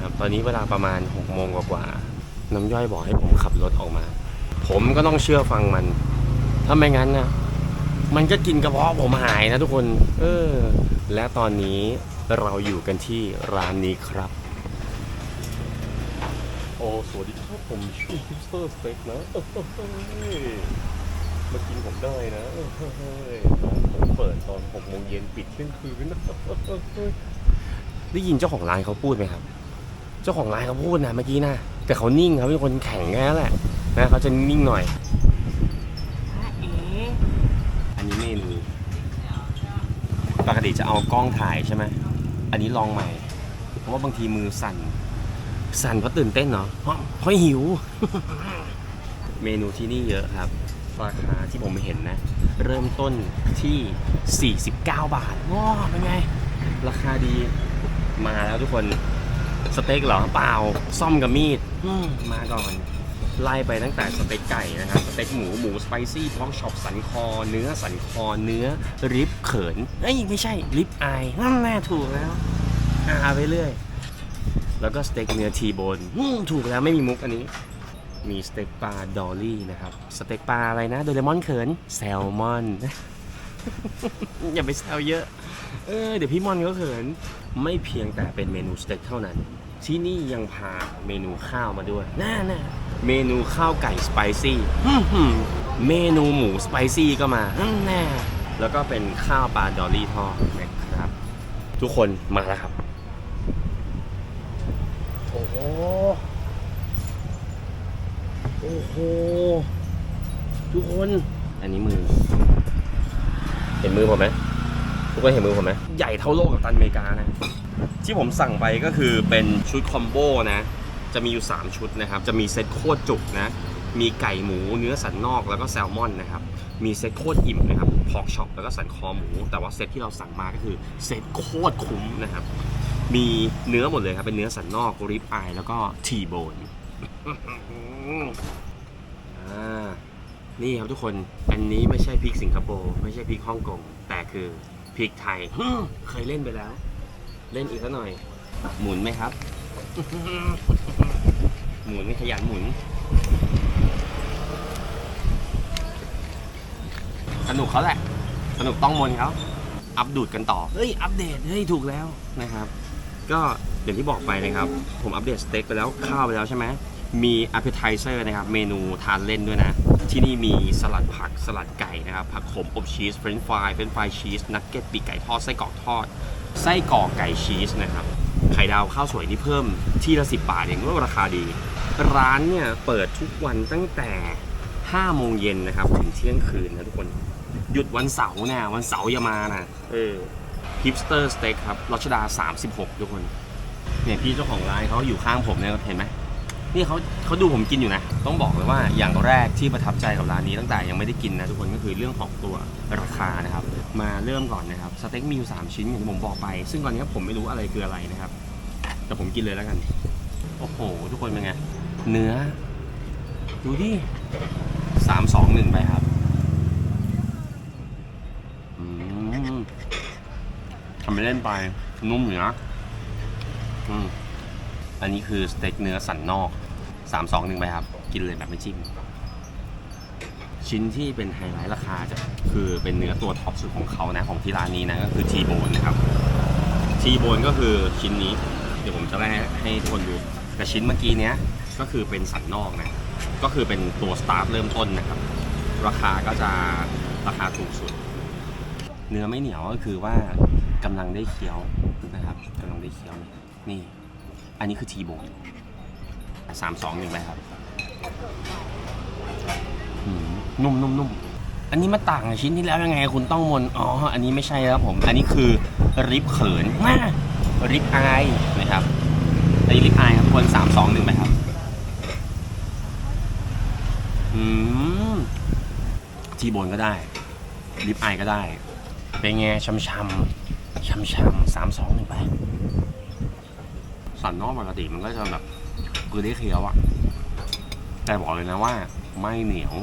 นะครับ ตอนนี้เวลาประมาณ6โมงกว่าๆน้ำย่อยบอกให้ผมขับรถออกมา ผมก็ต้องเชื่อฟังมัน ถ้าไม่งั้นนะมันก็กินกระเพาะผมหายนะทุกคน เออ และตอนนี้เราอยู่กันที่ร้านนี้ครับ โอ้สวัสดีครับผมชื่อฮิปสเตอร์สเต็กนะมากินผมได้นะเอ้ยผมเปิดตอน6โมงเย็นปิดเที่ยงคืนนะได้ยินเจ้าของร้านเขาพูดไหมครับ เจ้าของร้านเขาพูดนะเมื่อกี้นะแต่เขานิ่งเขาเป็นคนแข็งแค่นั้นแหละนะเขาจะนิ่งหน่อย อันนี้เมนูปกติจะเอากล้องถ่ายใช่ไหมอันนี้ลองใหม่ เพราะว่าบางทีมือสั่น สั่นเพราะตื่นเต้นเนาะเพราะเพราะหิว เมนูที่นี่เยอะครับ ราคาที่ผมเห็นนะ เริ่มต้นที่ 49 บาทว้าเป็นไง ราคาดีมาแล้วทุกคน สเต็กเหรอเปล่าซ่อมกับมีดอืมมาก่อน ไล่ไปตั้งแต่สเต็กไก่นะครับสเต็กหมูหมูสไปซี่พอกช็อปสันคอ เนื้อสันคอเนื้อริบเขินเอ้ยไม่ใช่ริบอายนั่นแน่ถูกแล้วอาไปเรื่อย แล้วก็สเต็กเนื้อทีโบนอืมถูกแล้วไม่มีมุกอันนี้ มีสเต็กปลาดอลลี่นะครับสเต็กปลาอะไรนะโดเรมอนเขินแซลมอน อย่าไปแซวเยอะเออเดี๋ยวพี่มอนก็เขินไม่เพียงแต่เป็นเมนูสเต็กเท่านั้น ที่นี่ยังพาเมนูข้าวมาด้วยน่าน่าเมนูข้าวไก่สไปซี่เมนูหมูสไปซี่ก็มาแน่แล้วก็เป็นข้าวปลาดอลลี่ทอดนะครับ ทุกคนมาแล้วครับ โอ้โหโอ้โหทุกคน อันนี้มือ เห็นมือผมไหมทุกคนเห็นมือผมไหมใหญ่เท่าโลกกับตันอเมริกานะ ที่ผมสั่งไปก็คือเป็นชุดคอมโบนะ จะมีอยู่ 3 ชุดนะครับ จะมีเซ็ตโคตรจุกนะ มีไก่หมูเนื้อสันนอกแล้วก็แซลมอนนะครับ มีเซ็ตโคตรอิ่มนะครับพอกช็อปแล้วก็สันคอหมู แต่ว่าเซ็ตที่เราสั่งมาก็คือเซ็ตโคตรคุ้มนะครับ มีเนื้อหมดเลยครับ เป็นเนื้อสันนอกริบอายแล้วก็ทีโบนอ่า นี่ครับทุกคน อันนี้ไม่ใช่พริกสิงคโปร์ไม่ใช่พริกฮ่องกง แต่คือพริกไทยฮึ่มเคยเล่นไปแล้ว เล่นอีกสักหน่อย หมุนไหมครับ หมุนขยันหมุน สนุกเขาแหละ สนุกต้องมนเขาอัปดูดกันต่อ เฮ้ย อัปเดต เฮ้ย ถูกแล้วนะครับ ก็อย่างที่บอกไปนะครับ ผมอัปเดตสเต็กไปแล้วข้าวไปแล้วใช่ไหมมี appetizer นะครับ เมนูทานเล่นด้วยนะ ที่นี่มีสลัดผักสลัดไก่นะครับ ผักขมอบชีสเฟรนช์ฟรายเฟรนช์ฟรายชีสนักเก็ตปีกไก่ทอดไส้กรอกทอด ไส้กรอกไก่ชีสนะครับ ไข่ดาวข้าวสวยนี่เพิ่มที่ละสิบบาทเองก็ราคาดี ร้านเนี่ยเปิดทุกวันตั้งแต่5โมงเย็นนะครับ ถึงเที่ยงคืนนะทุกคน หยุดวันเสาร์นะวันเสาร์อย่ามานะเออฮิปสเตอร์สเต็กครับรัชดา 36 ทุกคนเนี่ยพี่เจ้าของร้านเขาอยู่ข้างผมเนี่ยเห็นไหม นี่เขาเขาดูผมกินอยู่นะ ต้องบอกเลยว่าอย่างแรกที่ประทับใจกับร้านนี้ตั้งแต่ยังไม่ได้กินนะทุกคนก็คือเรื่องของตัวราคานะครับ มาเริ่มก่อนนะครับสเต็กมีอยู่ 3 ชิ้นอย่างที่ผมบอกไป ซึ่งตอนนี้ผมไม่รู้อะไรคืออะไรนะครับ แต่ผมกินเลยแล้วกัน โอ้โห ทุกคนเป็นไง เนื้อ ดูดิสามสองหนึ่งไปครับทำไปเล่นไปนุ่มอยู่นะอืม อันนี้คือสเต็กเนื้อสันนอกสามสองหนึ่งไปครับ กินเลยแบบไม่จิ้มชิ้นที่เป็นไฮไลท์ราคาจะคือเป็นเนื้อตัวท็อปสุดของเขานะของที่ร้านนี้นะก็คือทีโบนนะครับทีโบนก็คือชิ้นนี้ เดี๋ยวผมจะแรกให้คนดูแต่ชิ้นเมื่อกี้เนี้ยก็คือเป็นสันนอกนะก็คือเป็นตัวสตาร์ทเริ่มต้นนะครับ ราคาก็จะราคาถูกสุด เนื้อไม่เหนียวก็คือว่ากำลังได้เคี้ยวนะครับกำลังได้เคี้ยวนี่ อันนี้คือทีโบนสามสองหนึ่งไปครับนุ่มนุ่มนุ่มอันนี้มาต่างชิ้นที่แล้วยังไงคุณต้องมนอ๋อ อันนี้ไม่ใช่ครับผม อันนี้คือริบเขินมาริบอายนะครับอันนี้ริบอายครับคนสามสองหนึ่งไปครับอืมทีโบนก็ได้ริบอายก็ได้ เป็นไงช้ำช้ำช้ำช้ำสามสองหนึ่งไป สันนอกปกติมันก็จะแบบคือได้เคี้ยวอะแต่บอกเลยนะว่าไม่เหนียว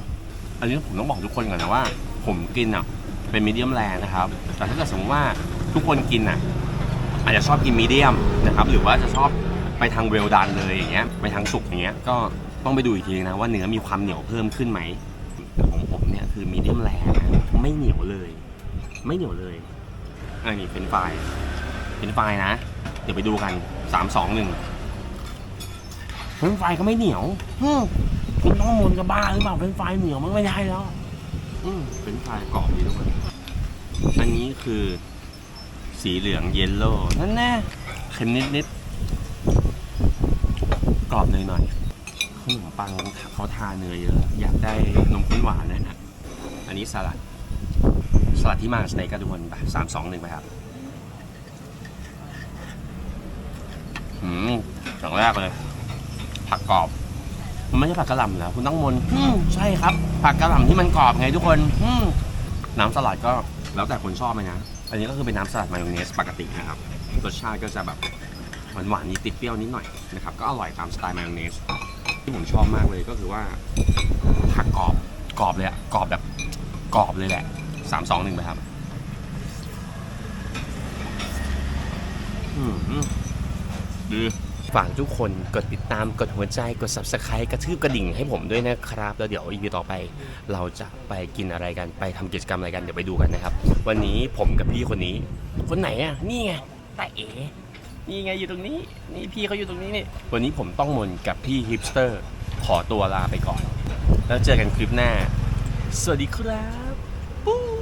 อันนี้ผมต้องบอกทุกคนก่อนนะว่า ผมกินอะเป็นมีเดียมแรงนะครับ แต่ถ้าเกิดสมมติว่าทุกคนกินอะอาจจะชอบกินมีเดียมนะครับ หรือว่าจะชอบไปทางเวลดันเลยอย่างเงี้ยไปทางสุกอย่างเงี้ยก็ต้องไปดูอีกทีนะว่าเนื้อมีความเหนียวเพิ่มขึ้นไหมแต่ของผมเนี่ยคือมีเดียมแรนะไม่เหนียวเลย ไม่เหนียวเลยอันนี้เป็นไฟรายเป็นไฟรายนะ ดี๋ยวไปดูกันสามสองหนึ่งเป็นไฟรายก็ไม่เหนียวอืมคุณต้องมนกับบ้าหรือเปล่าเป็นไฟรายเหนียวมันไม่ได้แล้วอืมเป็นไฟรายกรอบดีด้วยอันนี้คือ สีเหลืองเยลโล่นั่นแน่เค็มนิดนิดๆกรอบหน่อยหน่อยๆขนมปังเขาทาเนยเยอะ อยากได้นมข้นหวานนะฮะอันนี้สลัดสลัดที่มาสเนกกันทุกคนไปสามสองหนึ่งไปครับ อืมอย่างแรกเลย ผักกรอบ มันไม่ใช่ผักกระหล่ำแล้วคุณต้องมนอืมใช่ครับ ผักกระหล่ำที่มันกรอบไงทุกคนอืมน้ำสลัดก็แล้วแต่คนชอบเลยนะ อันนี้ก็คือเป็นน้ำสลัดมายองเนสปกตินะครับรสชาติก็จะแบบหวานๆนิดติดเปรี้ยวนิดหน่อยนะครับก็อร่อยตามสไตล์มายองเนสที่ผมชอบมากเลยก็คือว่าผักกรอบกรอบเลยอะกรอบแบบกรอบเลยแหละสามสองหนึ่งไปครับ อืม ดีฝากทุกคนกดติดตามกดหัวใจกด subscribe กระทืบกระดิ่งให้ผมด้วยนะครับ แล้วเดี๋ยวอีพีต่อไป เราจะไปกินอะไรกันไปทำกิจกรรมอะไรกันเดี๋ยวไปดูกันนะครับ วันนี้ผมกับพี่คนนี้ คนไหนอะ นี่ไงตาเอ๋นี่ไงอยู่ตรงนี้ นี่พี่เขาอยู่ตรงนี้นี่วันนี้ผมต้องมนกับพี่ฮิปสเตอร์ ขอตัวลาไปก่อน แล้วเจอกันคลิปหน้า สวัสดีครับปู้